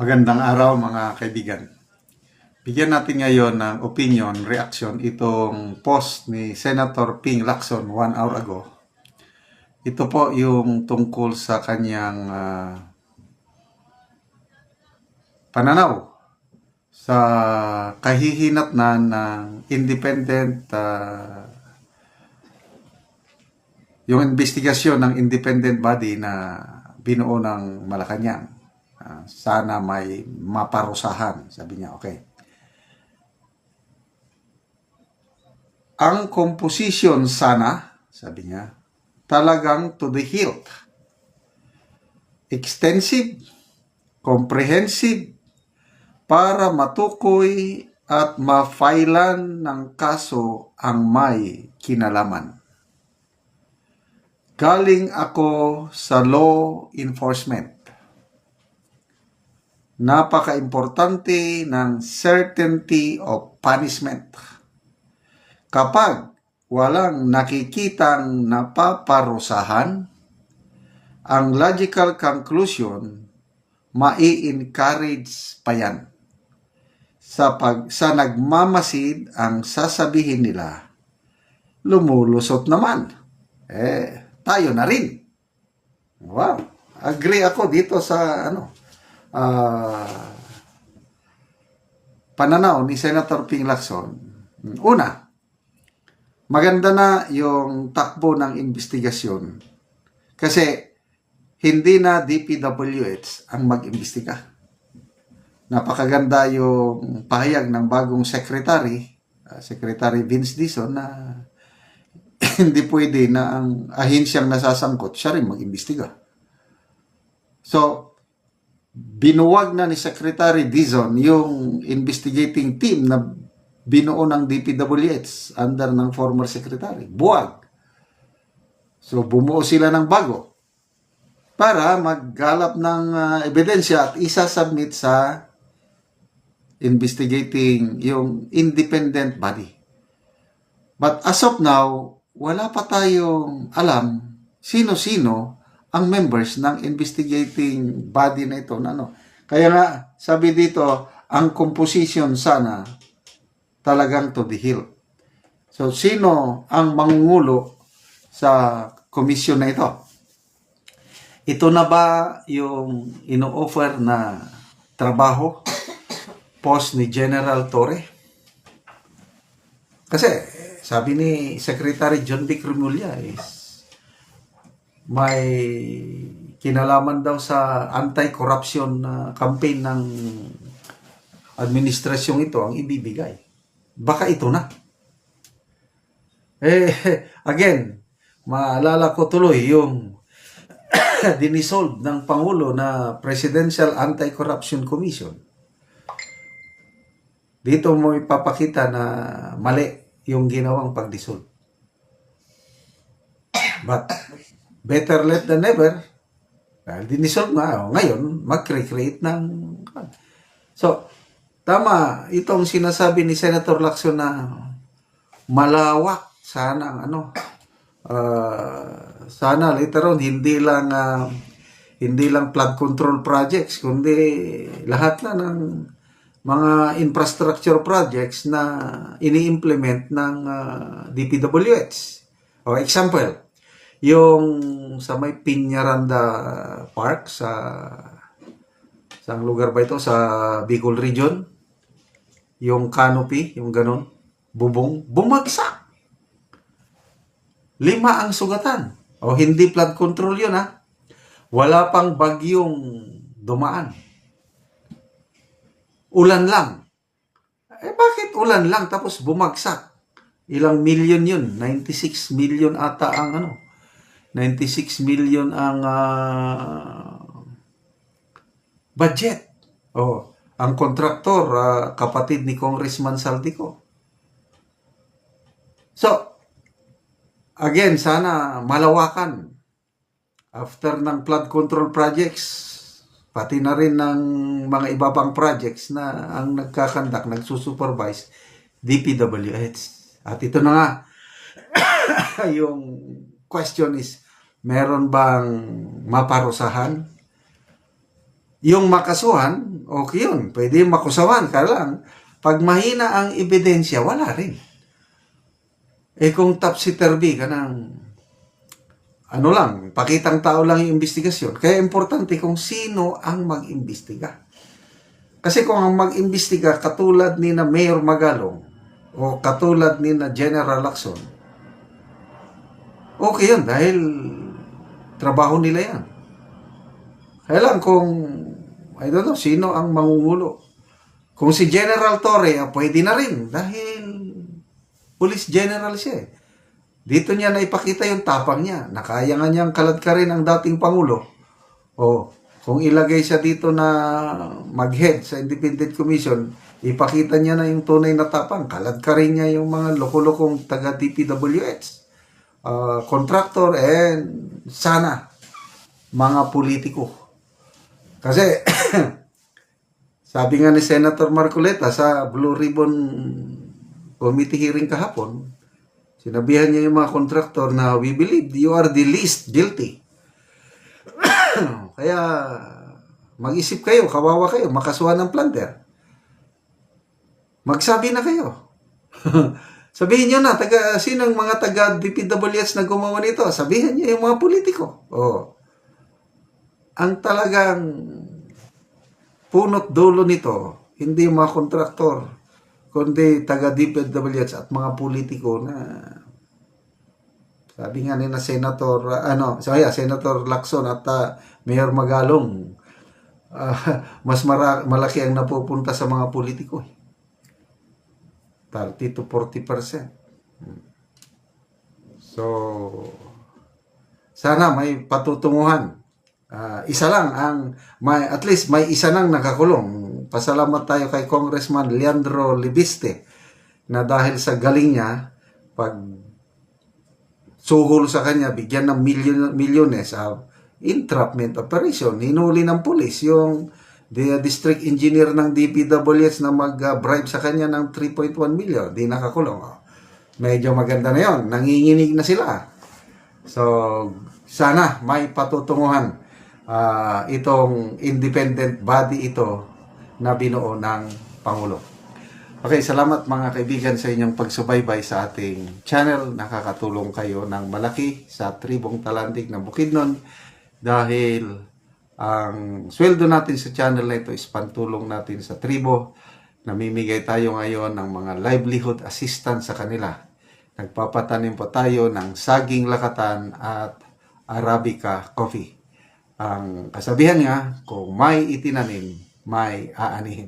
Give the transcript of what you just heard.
Magandang araw mga kaibigan. Bigyan natin ngayon ng opinion, reaction itong post ni Senator Ping Lacson one hour ago. Ito po yung tungkol sa kanyang ah, pananaw sa kahihinatnan ng independent ah, yung investigasyon ng independent body na binuo ng Malacanang. Sana may maparusahan, sabi niya. Okay. Ang composition sana, sabi niya, talagang to the hilt. Extensive, comprehensive, para matukoy at mafailan ng kaso ang may kinalaman. Galing ako sa law enforcement. Napaka-importante ng certainty of punishment. Kapag walang nakikitang napaparusahan, ang logical conclusion, mai-encourage pa yan. Sa, pag, sa nagmamasid ang sasabihin nila, lumulusot naman. Eh, tayo na rin. Wow. Agree ako dito sa ano ah, pananaw ni Senator Ping Lacson. Una, maganda na yung takbo ng investigasyon. Kasi hindi na DPWH ang mag-imbestiga. Napakaganda yung pahayag ng bagong secretary, ah, Secretary Vince Dizon na hindi pwede na ang ahensyang nasasangkot, siya rin mag-imbestiga. So, binuwag na ni Secretary Dizon yung investigating team na binuo ng DPWH under ng former secretary. Buwag. So, bumuo sila ng bago para maggalap ng ah, ebidensya at isa-submit sa investigating yung independent body. But as of now, wala pa tayong alam sino-sino ang members ng investigating body na ito. Na ano. Kaya nga, sabi dito, ang composition sana talagang to the hill. So, sino ang mangungulo sa komisyon na ito? Ito na ba yung ino-offer na trabaho, post ni General Torre? Kasi, sabi ni Secretary John Vic Remulla is may kinalaman daw sa anti-corruption na campaign ng administrasyong ito ang ibibigay. Baka ito na. Eh, again, maalala ko tuloy yung dinisolve ng Pangulo na Presidential Anti-Corruption Commission. Dito mo ipapakita na mali yung ginawang pag-dissolve. But better late than never. Dahil dinisolve nga. O, ngayon, mag-recreate ng... So, tama, itong sinasabi ni Senator Lacson na malawak sana ang ano, ah, sana later on, hindi lang ah, hindi lang flood control projects, kundi lahat na ng mga infrastructure projects na ini-implement ng ah, DPWH. O example, yung sa may Piñaranda Park sa sa lugar ba ito? Sa Bicol region. Yung canopy yung ganon bubong. Bumagsak! Lima ang sugatan. O hindi flood control yun ha? Wala pang bagyong dumaan. Ulan lang. Eh bakit ulan lang? Tapos bumagsak. Ilang million yun? 96 million ata ang ano 96 million ang ah, budget. Oh, ang kontraktor ah, kapatid ni Congressman Saldico. So, again, sana malawakan after ng flood control projects pati na rin ng mga iba pang projects na ang nagkakandak, nagsusupervise DPWH. At ito na nga, yung question is, meron bang maparusahan yung makasuhan, okay yun. Pwede makusawan ka lang. Pag mahina ang ebidensya, wala rin. Eh kung topsy-turvy ka ng ano lang, pakitang tao lang yung investigasyon. Kaya importante kung sino ang mag-imbestiga. Kasi kung ang mag-imbestiga katulad ni na Mayor Magalong o katulad ni na General Lacson, okay yun dahil trabaho nila yan. Kaya lang kung, I don't know, sino ang mangungulo. Kung si General Torre, ah, pwede na rin dahil police general siya eh. Dito niya naipakita yung tapang niya. Nakaya nga niyang kaladkarin ang dating Pangulo. O, kung ilagay siya dito na mag-head sa Independent Commission, ipakita niya na yung tunay na tapang. Kaladkarin niya yung mga loko-lokong taga DPWH, uh, contractor, and sana mga politiko. Kasi, sabi nga ni Senator Marcoleta sa Blue Ribbon Committee hearing kahapon, Sinabihan niya yung mga kontraktor na we believe you are the least guilty. Kaya mag-isip kayo, kawawa kayo, makasuhan ng plunder. Magsabi na kayo. Sabihin niyo na, taga, sinong mga taga DPWH na gumawa nito? Sabihin niyo yung mga politiko. Oh. Ang talagang punot dulo nito, hindi yung mga kontraktor, kundi taga DPWH at mga politiko na sabi nga ni na Senator uh, ano so yeah, Senator Lacson at uh, Mayor Magalong ah, mas mara- malaki ang napupunta sa mga politiko eh. 30 to 40 so sana may patutunguhan. Ah, isa lang ang may at least may isa nang nakakulong. Pasalamat tayo kay Congressman Leandro Libiste na dahil sa galing niya pag suhol sa kanya bigyan ng milyon milyones sa entrapment operation. Hinuli ng pulis yung the district engineer ng DPWH na mag-bribe sa kanya ng 3.1 million di nakakulong oh. medyo maganda na yon nanginginig na sila so sana may patutunguhan ah, itong independent body ito na binuo ng Pangulo. Okay, salamat mga kaibigan sa inyong pagsubaybay sa ating channel. Nakakatulong kayo ng malaki sa tribong talandig ng Bukidnon dahil ang sweldo natin sa channel na ito is pantulong natin sa tribo. Namimigay tayo ngayon ng mga livelihood assistance sa kanila. Nagpapatanim po tayo ng saging lakatan at Arabica coffee. Ang kasabihan nga, kung may itinanim, may aanihin.